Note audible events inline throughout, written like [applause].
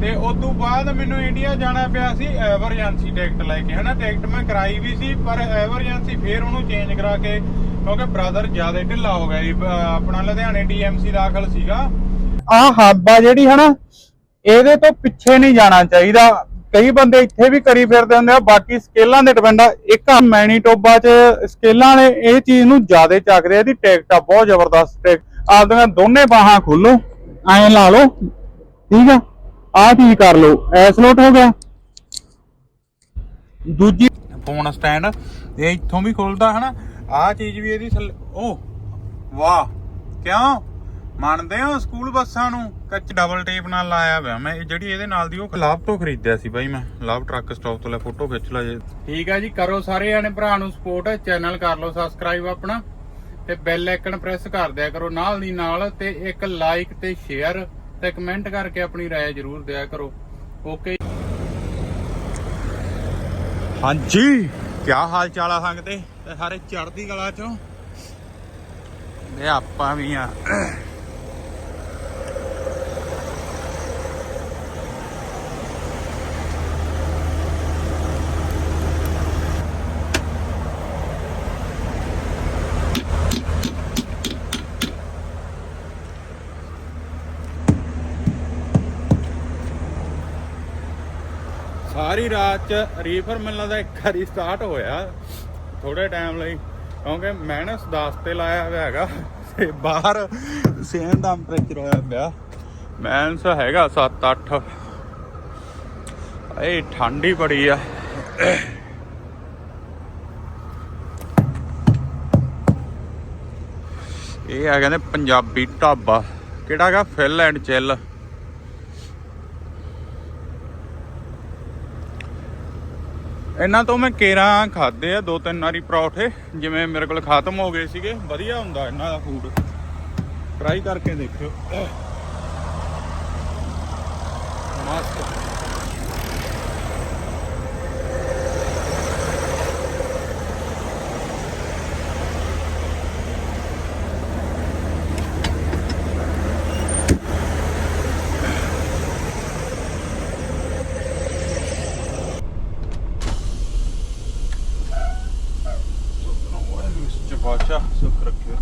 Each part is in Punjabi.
ਤੇ ਉਸ ਤੋਂ ਬਾਅਦ ਮੈਨੂੰ ਇੰਡੀਆ ਜਾਣਾ ਪਿਆ ਸੀ ਐਮਰਜੈਂਸੀ ਟਿਕਟ ਲੈ ਕੇ, ਹਨਾ? ਟਿਕਟ ਮੈਂ ਕਰਾਈ ਵੀ ਸੀ, ਪਰ ਐਮਰਜੈਂਸੀ ਫੇਰ ਉਹਨੂੰ ਚੇਂਜ ਕਰਾ ਕੇ, ਕਿਉਂਕਿ ਬ੍ਰਦਰ ਜ਼ਿਆਦਾ ਢਿੱਲਾ ਹੋ ਗਿਆ ਜੀ ਆਪਣਾ ਲੁਧਿਆਣੇ ਡੀਐਮਸੀ ਦਾਖਲ ਸੀਗਾ। ਆ ਹੱਬ ਜਿਹੜੀ, ਹਨਾ? ਇਹਦੇ ਤੋਂ ਪਿੱਛੇ ਨਹੀਂ ਜਾਣਾ ਚਾਹੀਦਾ। ਕਈ ਬੰਦੇ ਇੱਥੇ ਵੀ ਕਰੀ ਫਿਰਦੇ ਹੁੰਦੇ ਆ, ਬਾਕੀ ਸਕੇਲਾਂ ਦੇ ਡਿਪੈਂਡ ਆ। ਇੱਕ ਆ ਮੈਨੀਟੋਬਾ 'ਚ ਸਕੇਲਾਂ ਨੇ ਇਹ ਚੀਜ਼ ਨੂੰ ਜ਼ਿਆਦਾ ਚੱਕਦੇ ਆ, ਇਹਦੀ ਟਿਕਟ ਆ, ਬਹੁਤ ਜ਼ਬਰਦਸਤ ਟਿਕਟ ਆਪਦੀਆਂ ਦੋਨੇ ਬਾਹਾਂ ਖੋਲੋ, ਐਂ ਲਾ ਲਓ, ਠੀਕ ਆ? ਆ ਚੀਜ਼ ਕਰ ਲਓ? ਐਸ ਲੋਟ ਹੋ ਗਿਆ। ਦੂਜੀ ਫੋਨ ਸਟੈਂਡ ਇਹ ਇੱਥੋਂ ਵੀ ਖੁੱਲਦਾ ਹਨਾ। ਆ ਚੀਜ਼ ਵੀ ਇਹਦੀ ਓ ਵਾਹ ਕਿਉਂ? ਮੰਨਦੇ ਹੋ ਸਕੂਲ ਬੱਸਾਂ ਨੂੰ? ਕੱਚ ਡਬਲ ਟੇਪ ਨਾਲ ਲਾਇਆ ਹੋਇਆ ਮੈਂ। ਇਹ ਜਿਹੜੀ ਇਹਦੇ ਨਾਲ ਦੀ ਉਹ ਲਾਭ ਤੋਂ ਖਰੀਦਿਆ ਸੀ ਬਾਈ ਮੈਂ। ਲਾਭ ਟਰੱਕ ਸਟਾਪ ਤੋਂ ਲੈ ਫੋਟੋ ਖਿੱਚ ਲਾ ਜੇ। ਠੀਕ ਹੈ ਜੀ ਕਰੋ ਸਾਰੇ ਆਣੇ ਭਰਾ ਨੂੰ ਸਪੋਰਟ ਚੈਨਲ ਕਰ ਲਓ ਸਬਸਕ੍ਰਾਈਬ ਆਪਣਾ। ਤੇ ਬੈਲ ਆਈਕਨ ਪ੍ਰੈਸ ਕਰ ਦਿਆ ਕਰੋ ਨਾਲ ਦੀ ਨਾਲ ਤੇ ਇੱਕ ਲਾਈਕ ਤੇ ਸ਼ੇਅਰ ਤੇ ਕਮੈਂਟ ਕਰਕੇ ਆਪਣੀ رائے ਜ਼ਰੂਰ ਦਿਆ ਕਰੋ ਓਕੇ ਹਾਂਜੀ ਕੀ ਹਾਲ ਚਾਲ ਆ ਸੰਗਤੇ ਤੇ ਸਾਰੇ ਚੜ੍ਹਦੀ ਕਲਾ ਚੋਂ ਇਹ ਆਪਾਂ ਵੀ ਆ ਸਾਰੀ ਰਾਤ ਚ ਰੀਫਰ ਮਿਲਣ ਦਾ ਇੱਕ ਵਾਰੀ ਸਟਾਰਟ ਹੋਇਆ। ਥੋੜੇ ਟਾਈਮ ਲਈ। ਕਿਉਂਕਿ ਮਾਈਨਸ 10 ਤੇ ਲਾਇਆ ਹੋਇਆ ਹੈਗਾ ਤੇ ਬਾਹਰ ਸੇਮ ਟੈਂਪਰੇਚਰ ਹੋਇਆ ਪਿਆ। ਮਾਈਨਸ ਹੈਗਾ 7 8 ਇਹ ਠੰਡੀ ਬੜੀ ਆ। ਇਹ ਆ ਕਹਿੰਦੇ ਪੰਜਾਬੀ ਢਾਬਾ। ਕਿਹੜਾ ਹੈਗਾ? ਫਿਲ ਐਂਡ ਚਿੱਲ ਇਹਨਾਂ ਤੋਂ ਮੈਂ ਕੇਰਾਂ ਖਾਦੇ ਆ, ਦੋ ਤਿੰਨ ਵਾਰੀ ਪਰੌਠੇ, ਜਿਵੇਂ ਮੇਰੇ ਕੋਲ ਖਤਮ ਹੋ ਗਏ ਸੀਗੇ, ਵਧੀਆ ਹੁੰਦਾ ਇਹਨਾਂ ਦਾ ਫੂਡ ਟਰਾਈ ਕਰਕੇ ਦੇਖਿਓ। [coughs] ਮਸਤ ਚਪਾਚਾ ਸੁੱਖ ਰੱਖਿਓ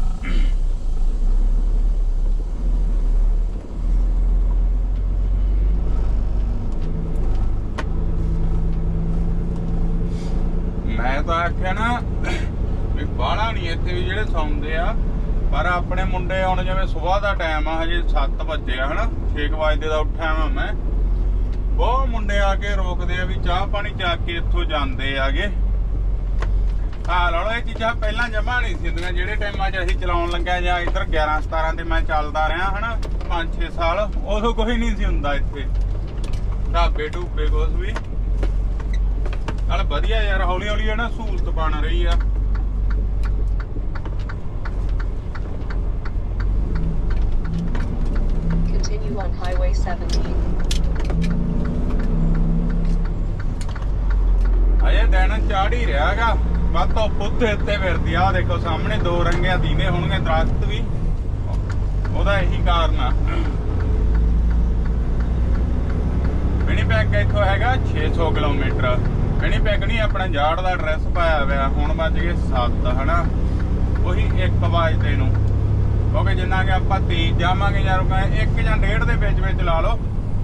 ਮੈਂ ਤਾਂ ਆਖਿਆ ਨਾ ਵੀ ਬਾਹਲਾ ਨਹੀਂ ਇੱਥੇ ਵੀ ਜਿਹੜੇ ਸੌਂਦੇ ਆ ਪਰ ਆਪਣੇ ਮੁੰਡੇ ਹੁਣ ਜਿਵੇਂ ਸਵੇਰ ਦਾ ਟਾਈਮ ਆ ਹਜੇ 7 ਵਜੇ ਆ ਹਨਾ 6 ਵਜੇ ਦਾ ਉੱਠਿਆ ਵਾਂ ਮੈਂ ਬਹੁਤ ਮੁੰਡੇ ਆ ਕੇ ਆ ਵੀ ਚਾਹ ਪਾਣੀ ਚੱਕ ਕੇ ਇੱਥੋਂ ਜਾਂਦੇ ਆਗੇ। ਹਾਂ ਲੜੋ ਇਹ ਚੀਜ਼ਾਂ ਪਹਿਲਾਂ ਜਮਾ ਨਹੀਂ ਸੀ ਹੁੰਦੀਆਂ। ਜਿਹੜੇ ਟਾਈਮਾਂ 'ਚ ਅਸੀਂ ਚਲਾਉਣ ਲੱਗਿਆ ਜਾਂ ਇੱਧਰ 11 17 ਤੇ ਮੈਂ ਚੱਲਦਾ ਰਿਹਾ, ਹਨਾ 5-6 ਸਾਲ, ਉਦੋਂ ਕੋਈ ਨਹੀਂ ਸੀ ਹੁੰਦਾ ਇੱਥੇ। ਢਾਬੇ ਢੂਬੇ ਕੁਛ ਵੀ। ਚੱਲ ਵਧੀਆ ਯਾਰ ਹੌਲੀ ਹੌਲੀ ਹੈ ਨਾ ਸਹੂਲਤ ਬਣ ਰਹੀ ਆ। Continue on Highway 17. ਅਜੇ ਦਿਨ ਚਾੜ ਹੀ ਰਿਹਾਗਾ। ਮੈਂ ਤਾਂ ਪੁੱਤੇ ਉੱਤੇ ਫਿਰਦੀ ਆ। ਦੇਖੋ, ਸਾਹਮਣੇ ਦੋ ਰੰਗਿਆ ਦੀਨੇ ਹੋਣਗੇ, ਦਰਖਤ ਵੀ। ਉਹਦਾ ਇਹੀ ਕਾਰਨ ਆ। ਵਿਨੀਪੈਗ ਇੱਥੋਂ ਹੈਗਾ 600 ਕਿਲੋਮੀਟਰ। ਵਿਨੀਪੈਗ ਨਹੀਂ, ਆਪਣਾ ਜਾੜ ਦਾ ਐਡਰੈਸ ਪਾਇਆ ਹੋਇਆ। ਹੁਣ ਵੱਜ ਗਏ 7 ਹਨਾ? ਉਹੀ 1 ਵਜੇ ਨੂੰ। ਕਿਉਂਕਿ ਜਿੰਨਾ ਕਿ ਆਪਾਂ ਤੇਜ਼ ਜਾਵਾਂਗੇ ਯਾਰ, ਉਹ ਕਹਿੰਦੇ ਇੱਕ ਜਾਂ ਡੇਢ ਦੇ ਵਿੱਚ ਵਿੱਚ ਲਾ ਲਓ।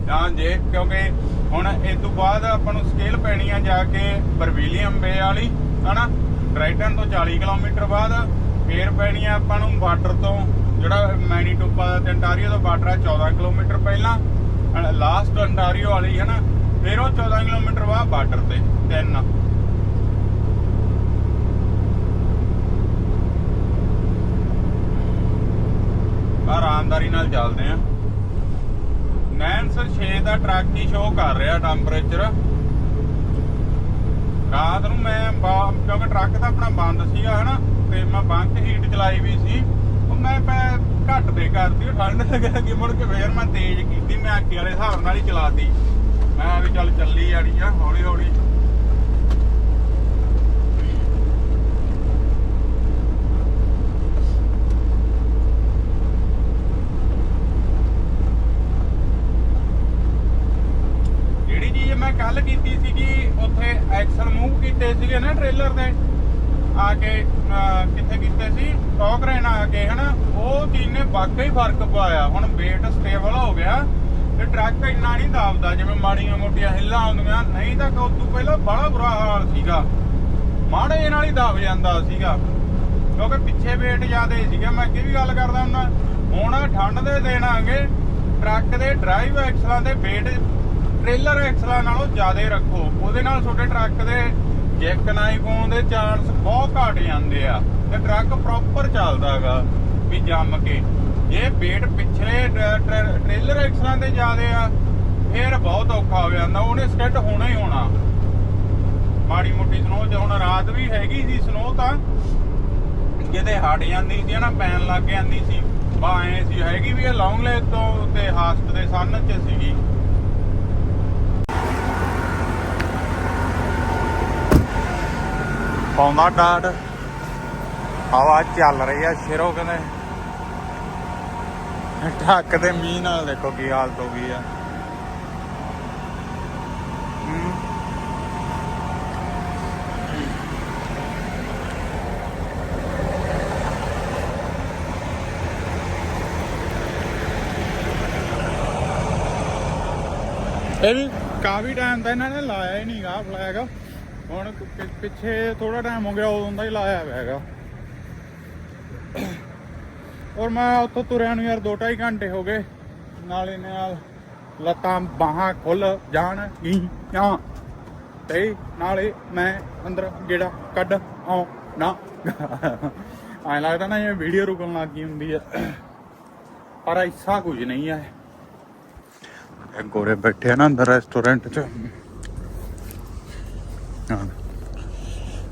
ਜਾਂ ਜੇ, ਕਿਉਂਕਿ ਹੁਣ ਇਸ ਤੋਂ ਬਾਅਦ ਆਪਾਂ ਨੂੰ ਸਕੇਲ ਪੈਣੀ ਆ ਜਾ ਕੇ ਬਰਵੀਲੀਅਮ ਬੇ ਵਾਲੀ, ਹਨਾ? ਡਰਾਈਟਨ ਤੋਂ 40 ਕਿਲੋਮੀਟਰ ਬਾਅਦ ਫੇਰ ਪੈਣੀ ਆ ਆਪਾਂ ਨੂੰ ਬਾਰਡਰ ਤੋਂ, ਜਿਹੜਾ ਮੈਨੀਟੋਬਾ ਤੇ ਅੰਟਾਰੀਓ ਦਾ ਬਾਰਡਰ ਆ 14 ਕਿਲੋਮੀਟਰ ਪਹਿਲਾਂ। ਲਾਸਟ ਅੰਟਾਰੀਓ ਵਾਲੀ, ਹਨਾ? ਫਿਰ ਉਹ 14 ਕਿਲੋਮੀਟਰ ਬਾਅਦ ਬਾਰਡਰ ਤੇ, ਤਿੰਨ। ਆਰਾਮਦਾਰੀ ਨਾਲ ਚੱਲਦੇ ਆ। 906 ਦਾ ਟਰੱਕ ਹੀ ਸ਼ੋਅ ਕਰ ਰਿਹਾ ਟੈਂਪਰੇਚਰ ਰਾਤ ਨੂੰ ਮੈਂ ਕਿਉਂਕਿ ਟਰੱਕ ਤਾਂ ਆਪਣਾ ਬੰਦ ਸੀਗਾ ਹਨਾ, ਤੇ ਮੈਂ ਬੰਕ ਹੀਟ ਚਲਾਈ ਵੀ ਸੀ। ਉਹ ਮੈਂ ਘੱਟ ਦੇ ਕਰਤੀ ਠੰਡ ਲੱਗਾ ਕਿ ਮੁੜ ਕੇ ਫੇਰ ਮੈਂ ਤੇਜ਼ ਕੀਤੀ, ਮੈਂ ਆਕੇ ਵਾਲੇ ਹਿਸਾਬ ਨਾਲ ਹੀ ਚਲਾਤੀ। ਮੈਂ ਵੀ ਚੱਲ ਚੱਲੀ ਜਾਣੀ ਆ ਹੌਲੀ ਹੌਲੀ ਕੱਲ ਕੀਤੀ ਸੀਗੀ ਉੱਥੇ ਐਕਸਲ ਮੂਵ ਕੀਤੇ ਸੀਗੇ ਦੇ ਆ ਕੇ ਕਿੱਥੇ ਕੀਤੇ ਸੀ? ਟੌਕ ਰੇਨ ਆ ਕੇ, ਹਨਾ? ਉਹ ਚੀਜ਼ ਨੇ ਵਾਕਈ ਫ਼ਰਕ ਪਾਇਆ। ਹੁਣ weight ਸਟੇਬਲ ਹੋ ਗਿਆ ਤੇ ਟਰੱਕ ਇੰਨਾ ਨਹੀਂ ਦਾਬਦਾ, ਜਿਵੇਂ ਮਾੜੀਆਂ ਮੋਟੀਆਂ ਹਿੱਲਾਂ ਆਉਂਦੀਆਂ। ਨਹੀਂ ਤਾਂ ਉਦੋਂ ਪਹਿਲਾਂ ਬੜਾ ਬੁਰਾ ਹਾਲ ਸੀਗਾ। ਮਾੜੇ ਨਾਲ ਹੀ ਦਬ ਜਾਂਦਾ ਸੀਗਾ। ਕਿਉਂਕਿ ਪਿੱਛੇ weight ਜ਼ਿਆਦੇ ਸੀਗਾ। ਮੈਂ ਅੱਗੇ ਵੀ ਗੱਲ ਕਰਦਾ ਹੁੰਦਾ, ਹੁਣ ਠੰਡ ਦੇ ਦਿਨ ਆਗੇ ਟਰੱਕ ਦੇ ਡਰਾਈਵ ਐਕਸਲਾਂ ਦੇ weight ਟ੍ਰੇਲਰ ਐਕਸਲਾਂ ਨਾਲੋਂ ਜ਼ਿਆਦਾ ਰੱਖੋ। ਉਹਦੇ ਨਾਲ ਤੁਹਾਡੇ ਟਰੱਕ ਦੇ ਜੈਕ ਨਾਈਫ ਆਉਣ ਦੇ ਚਾਂਸ ਬਹੁਤ ਘਟ ਜਾਂਦੇ ਆ ਤੇ ਟਰੱਕ ਪ੍ਰੋਪਰ ਚੱਲਦਾ ਵੀ ਜੰਮ ਕੇ। ਜੇ weight ਪਿਛਲੇ ਟ੍ਰੇਲਰ ਐਕਸਲਾਂ ਦੇ ਜ਼ਿਆਦੇ ਆ, ਫੇਰ ਬਹੁਤ ਔਖਾ ਹੋ ਜਾਂਦਾ, ਉਹਨੇ ਸਕਿੱਡ ਹੋਣਾ ਹੀ ਹੋਣਾ। ਮਾੜੀ ਮੋਟੀ ਸਨੋ ਜੇ ਹੁਣ ਰਾਤ ਵੀ ਹੈਗੀ ਸੀ ਸਨੋ ਤਾਂ, ਕਿਤੇ ਹਟ ਜਾਂਦੀ ਸੀ ਨਾ, ਪੈਣ ਲੱਗ ਜਾਂਦੀ ਸੀ। ਬਾ ਐ ਸੀ, ਹੈਗੀ ਵੀ ਇਹ ਲੌਂਗ ਲੇ ਤੋਂ ਤੇ ਹਾਸਟ ਦੇ ਸਨ ਚ ਸੀਗੀ। ਪਾਉਂਦਾ ਡਾਟ ਹਵਾ ਚੱਲ ਰਹੀ ਆ ਸ਼ੇਰੋ ਕਹਿੰਦੇ। ਢੱਕ ਤੇ ਮੀਂਹ ਨਾਲ ਦੇਖੋ ਕੀ ਹਾਲਤ ਹੋ ਗਈ ਆ। ਇਹ ਵੀ ਕਾਫੀ ਟਾਈਮ ਤਾਂ ਇਹਨਾਂ ਨੇ ਲਾਇਆ ਹੀ ਨਹੀਂਗਾ ਫਲੈਗ ਹੁਣ ਪਿ- ਪਿੱਛੇ ਥੋੜਾ ਟਾਈਮ ਹੋ ਗਿਆ, ਉਦੋਂ ਦਾ ਹੀ ਲਾਇਆ ਹੋਇਆ ਹੈਗਾ। ਔਰ ਮੈਂ ਉੱਥੋਂ ਤੁਰਿਆ ਨੂੰ ਯਾਰ 2.5 ਘੰਟੇ ਹੋ ਗਏ। ਨਾਲੇ ਨਾਲ ਲੱਤਾਂ ਬਾਹਾਂ ਖੁੱਲ ਜਾਣ ਗਈਆਂ ਤੇ ਨਾਲੇ ਮੈਂ ਅੰਦਰ ਗੇੜਾ ਕੱਢ ਆਉ ਨਾ। ਐਂ ਲੱਗਦਾ ਨਾ ਇਹ ਵੀਡੀਓ ਰੁਕਣ ਲੱਗ ਗਈ ਹੁੰਦੀ ਹੈ ਪਰ ਐਸਾ ਕੁਝ ਨਹੀਂ ਹੈ ਗੋਰੇ ਬੈਠੇ ਆ ਨਾ ਅੰਦਰ ਰੈਸਟੋਰੈਂਟ 'ਚ।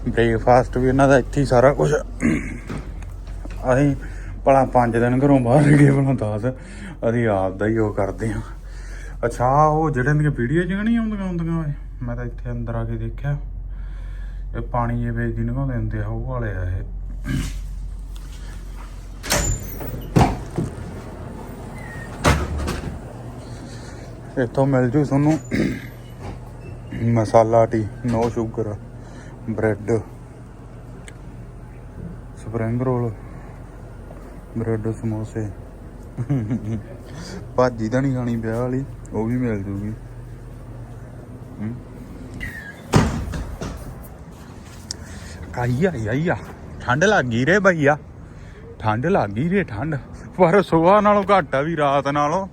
ਬ੍ਰੇਕਫਾਸਟ ਵੀ ਇਹਨਾਂ ਦਾ ਇੱਥੇ ਹੀ ਸਾਰਾ ਕੁਝ ਅਸੀਂ ਭਲਾ 5 ਦਿਨ ਘਰੋਂ ਬਾਹਰ ਗਏ ਭਲਾ 10 ਅਸੀਂ ਆਪ ਦਾ ਹੀ ਉਹ ਕਰਦੇ ਆ ਅੱਛਾ, ਉਹ ਜਿਹੜੇ ਦੀਆਂ ਵੀਡੀਓ ਜਿਹੀਆਂ ਨਹੀਂ ਆਉਂਦੀਆਂ ਆਉਂਦੀਆਂ ਓਏ ਮੈਂ ਤਾਂ ਇੱਥੇ ਅੰਦਰ ਆ ਕੇ ਦੇਖਿਆ। ਇਹ ਪਾਣੀ ਜੇ ਵੇਚਦੀ ਨਿਕਾਉਂਦੇ ਹੁੰਦੇ ਆ, ਉਹ ਵਾਲੇ ਆ ਇਹ। ਇੱਥੋਂ ਮਿਲ ਜੂ ਤੁਹਾਨੂੰ। Masala tea no sugar bread spring roll bread ਸਮੋਸੇ। ਭਾਜੀ ਤਾਂ ਨਹੀਂ ਖਾਣੀ ਵਿਆਹ ਵਾਲੀ, ਉਹ ਵੀ ਮਿਲ ਜੂਗੀ। ਹਮ। ਆਈਆ ਆਈਆ ਠੰਡ ਲੱਗ ਗਈ ਰੇ ਭਈਆ। ਠੰਡ ਲੱਗ ਗਈ ਰੇ, ਠੰਡ। ਪਰ ਸਵੇਰ ਨਾਲੋਂ ਘੱਟ ਆ ਵੀ ਰਾਤ ਨਾਲੋਂ।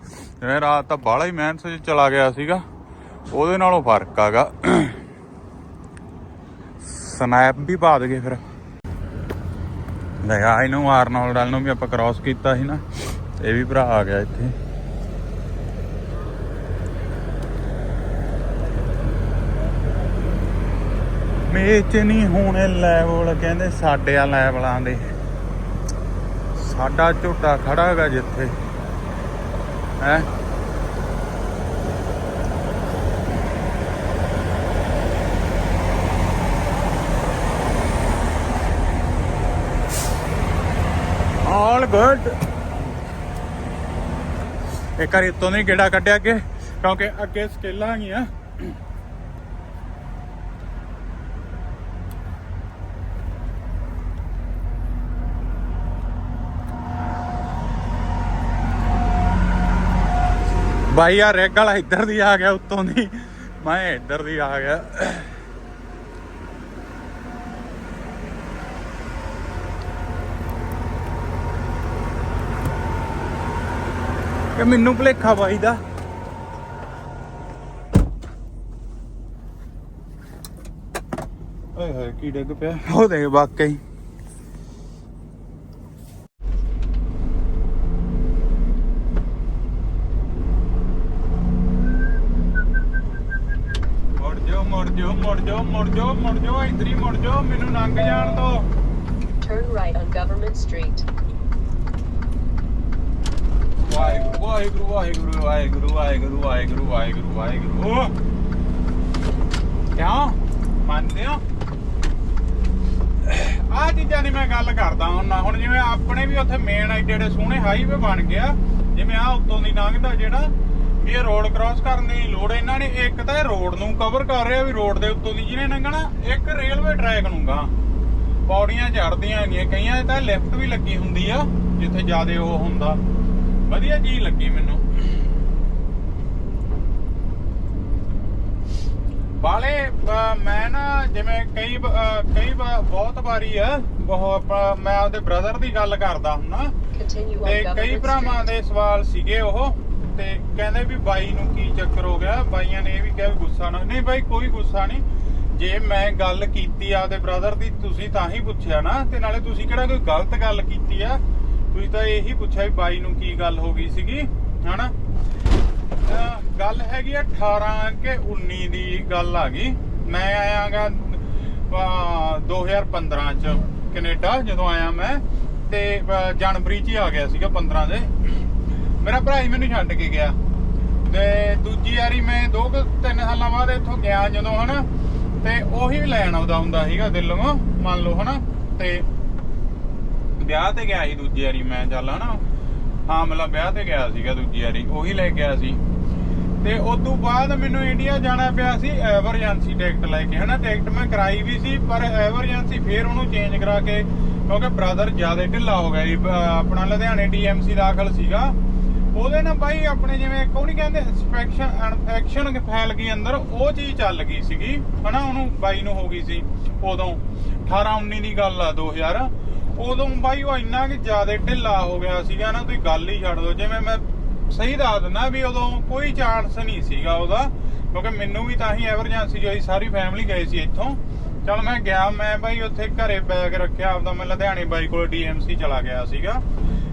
ਰਾਤ ਤਾਂ ਬਾਹਲਾ ਹੀ ਮਿਹਨਤ 'ਚ ਚਲਾ ਗਿਆ ਸੀਗਾ। ਉਹਦੇ ਨਾਲੋਂ ਫ਼ਰਕ ਆਗਾ। ਸਨੈਪ ਵੀ ਪਾ ਦਗੇ ਫਿਰ। ਲਗਾ ਇਹਨੂੰ ਆਰਨੋਲਡ ਨੂੰ ਵੀ ਆਪਾਂ ਕ੍ਰਾਸ ਕੀਤਾ ਸੀ ਨਾ, ਇਹ ਵੀ ਭਰਾ ਆ ਗਿਆ ਇੱਥੇ। ਮੇਚ ਨਹੀਂ ਹੋਣੇ ਲੈਵਲ ਕਹਿੰਦੇ ਸਾਡੇ ਆ ਲੈਵਲਾਂ ਦੇ। ਸਾਡਾ ਝੋਟਾ ਖੜਾ ਹੈਗਾ ਜਿੱਥੇ। ਹੈ? ਆਲ ਗੁੱਡ ਇੱਕ ਵਾਰੀ ਇੱਥੋਂ ਨਹੀਂ ਗੇੜਾ ਕੱਢਿਆ ਅੱਗੇ, ਕਿਉਂਕਿ ਅੱਗੇ ਸਕੇਲਾਂ ਹੈਗੀਆਂ। ਬਾਈ ਆ ਰੈਗ ਵਾਲਾ ਇੱਧਰ ਦੀ ਆ ਗਿਆ, ਉੱਤੋਂ ਦੀ। ਮੈਂ ਇੱਧਰ ਦੀ ਆ ਗਿਆ। ਕਿ ਮੈਨੂੰ ਭੁਲੇਖਾ ਬਾਈ ਦਾ ਓਏ ਹੋਏ ਕੀ ਡਿੱਗ ਪਿਆ? ਉਹ ਦੇਖ ਵਾਕਈ। ਮੁੜ ਜਾਓ ਮੁੜ ਜਾਓ ਮੁੜ ਜਾਓ ਮੁੜ ਜਾਓ ਇੱਧਰ ਹੀ ਮੁੜ ਜਾਓ ਮੈਨੂੰ ਲੰਘ ਜਾਣ ਦੋ. ਵਾਹਿਗੁਰੂ ਵਾਹਿਗੁਰੂ ਵਾਹਿਗੁਰੂ ਵਾਹਿਗੁਰੂ ਵਾਹਿਗੁਰੂ ਵਾਹਿਗੁਰੂ ਵਾਹਿਗੁਰੂ ਵਾਹਿਗੁਰੂ। ਕਿਉਂ? ਮੰਨਦੇ ਹੋ? ਆ ਚੀਜ਼ਾਂ ਦੀ ਮੈਂ ਗੱਲ ਕਰਦਾ ਹੁੰਦਾ ਹੁਣ ਜਿਵੇਂ ਆਪਣੇ ਵੀ ਉੱਥੇ ਮੇਨ ਐਡੇ ਐਡੇ ਸੋਹਣੇ ਹਾਈਵੇ ਬਣ ਗਿਆ ਜਿਵੇਂ ਆ ਉੱਤੋਂ ਦੀ ਲੰਘਦਾ ਜਿਹੜਾ, ਵੀ ਇਹ ਰੋਡ ਕ੍ਰਾਸ ਕਰਨ ਦੀ ਲੋੜ ਇਹਨਾਂ ਨੇ, ਇੱਕ ਤਾਂ ਇਹ ਰੋਡ ਨੂੰ ਕਵਰ ਕਰ ਰਿਹਾ ਵੀ ਰੋਡ ਦੇ ਉੱਤੋਂ ਦੀ ਜਿਹਨੇ ਲੰਘਣਾ, ਇੱਕ ਰੇਲਵੇ ਟਰੈਕ ਨੂੰ ਗਾ। ਪੌੜੀਆਂ ਚੜਦੀਆਂ ਹੈਗੀਆਂ, ਕਈਆਂ ਤਾਂ ਲਿਫਟ ਵੀ ਲੱਗੀ ਹੁੰਦੀ ਆ, ਜਿੱਥੇ ਜ਼ਿਆਦਾ ਉਹ ਹੁੰਦਾ। ਵਧੀਆ ਚੀਜ਼ ਲੱਗੀ ਮੈਨੂੰ। ਬਾਲੇ ਮੈਂ ਨਾ ਜਿਵੇਂ ਕਈ ਕਈ ਬਹੁਤ ਵਾਰੀ ਆ ਮੈਂ ਆਪਦੇ ਬ੍ਰਦਰ ਦੀ ਗੱਲ ਕਰਦਾ ਹੁੰਨਾ। ਤੇ ਕਈ ਭਰਾਵਾਂ. ਦੇ ਸਵਾਲ ਸੀਗੇ ਉਹ ਤੇ ਕਹਿੰਦੇ ਵੀ ਬਾਈ ਨੂੰ ਕੀ ਚੱਕਰ ਹੋ ਗਿਆ? ਬਾਈਆਂ ਨੇ ਇਹ ਵੀ ਕਿਹਾ ਗੁੱਸਾ ਨਾ ਨਹੀਂ ਬਾਈ ਕੋਈ ਗੁੱਸਾ ਨਹੀਂ। ਜੇ ਮੈਂ ਗੱਲ ਕੀਤੀ ਆਪਦੇ ਬ੍ਰਦਰ ਦੀ ਤੁਸੀਂ ਤਾਂ ਹੀ ਪੁੱਛਿਆ ਨਾ ਤੇ ਨਾਲੇ ਤੁਸੀਂ ਕਿਹੜਾ ਕੋਈ ਗਲਤ ਗੱਲ ਕੀਤੀ ਆ? ਤੁਸੀਂ ਤਾਂ ਇਹੀ ਪੁੱਛਿਆ ਵੀ ਬਾਈ ਨੂੰ ਕੀ ਗੱਲ ਹੋ ਗਈ ਸੀਗੀ, ਹਨਾ? ਗੱਲ ਹੈਗੀ ਆ 18 ਕਿ 19 ਦੀ ਗੱਲ ਆ ਗਈ। ਮੈਂ ਆਇਆਗਾ 2015 ਚ ਕੈਨੇਡਾ, ਜਦੋਂ ਆਇਆ ਮੈਂ, ਤੇ ਜਨਵਰੀ ਚ ਹੀ ਆ ਗਿਆ ਸੀਗਾ 15 ਦੇ। ਮੇਰਾ ਭਰਾ ਹੀ ਮੈਨੂੰ ਛੱਡ ਕੇ ਗਿਆ। ਤੇ ਦੂਜੀ ਵਾਰੀ ਮੈਂ ਦੋ ਕੁ ਤਿੰਨ ਸਾਲਾਂ ਬਾਅਦ ਇੱਥੋਂ ਗਿਆ ਜਦੋਂ, ਹਨਾ? ਤੇ ਉਹੀ ਲੈਣ ਆਉਂਦਾ ਹੁੰਦਾ ਸੀਗਾ ਦਿਲੋਂ, ਮੰਨ ਲਓ, ਹਨਾ? ਤੇ ਵਿਆਹ ਤੇ ਗਿਆ ਸੀ ਦੂਜੀ ਵਾਰੀ, ਮੈਂ ਚੱਲ ਹਨਾ। ਹਾਂ ਮਤਲਬ ਵਿਆਹ ਤੇ ਗਿਆ ਸੀਗਾ ਦੂਜੀ ਵਾਰੀ, ਉਹੀ ਲੈ ਗਿਆ ਸੀ। ਤੇ ਉਸ ਤੋਂ ਬਾਅਦ ਮੈਨੂੰ ਇੰਡੀਆ ਜਾਣਾ ਪਿਆ ਸੀ, ਐਮਰਜੈਂਸੀ ਟਿਕਟ ਲੈ ਕੇ। ਹਨਾ, ਟਿਕਟ ਮੈਂ ਕਰਾਈ ਵੀ ਸੀ, ਪਰ ਐਮਰਜੈਂਸੀ ਫੇਰ ਉਹਨੂੰ ਚੇਂਜ ਕਰਾ ਕੇ, ਕਿਉਂਕਿ ਬ੍ਰਦਰ ਜ਼ਿਆਦਾ ਢਿੱਲਾ ਹੋ ਗਿਆ ਜੀ ਆਪਣਾ ਲੁਧਿਆਣੇ ਡੀਐਮਸੀ ਦਾਖਲ ਸੀਗਾ। ਉਹਦੇ ਨਾਲ ਬਾਈ ਆਪਣੇ ਜਿਵੇਂ ਕੋਈ ਨਹੀਂ ਕਹਿੰਦੇ ਇਨਫੈਕਸ਼ਨ ਇਨਫੈਕਸ਼ਨ ਫੈਲ ਗਈ ਅੰਦਰ, ਉਹ ਚੀਜ਼ ਚੱਲ ਗਈ ਸੀਗੀ। ਹਨਾ, ਉਹਨੂੰ ਬਾਈ ਨੂੰ ਹੋ ਗਈ ਸੀ ਉਦੋਂ। 18 19 ਦੀ ਗੱਲ ਆ 2000 ਉਦੋਂ ਬਾਈ ਉਹ ਇੰਨਾ ਕਿ ਜ਼ਿਆਦਾ ਢਿੱਲਾ ਹੋ ਗਿਆ ਸੀਗਾ ਨਾ, ਤੁਸੀਂ ਗੱਲ ਹੀ ਛੱਡ ਦਿਓ। ਜਿਵੇਂ ਮੈਂ ਸਹੀ ਦੱਸ ਦਿੰਦਾ ਵੀ ਉਦੋਂ ਕੋਈ ਚਾਂਸ ਨਹੀਂ ਸੀਗਾ ਉਹਦਾ, ਕਿਉਂਕਿ ਮੈਨੂੰ ਵੀ ਤਾਂ ਹੀ ਐਮਰਜੈਂਸੀ ਹੋਈ ਸਾਰੀ ਫੈਮਿਲੀ ਗਏ ਸੀ ਇੱਥੋਂ। ਚਲ ਮੈਂ ਗਿਆ, ਮੈਂ ਭਾਈ ਉੱਥੇ ਘਰੇ ਬੈਗ ਰੱਖਿਆ, ਆਪਦਾ ਮੈਂ ਲੁਧਿਆਣੇ ਬਾਈ ਕੋਲ ਡੀਐਮਸੀ ਚਲਾ ਗਿਆ ਸੀਗਾ।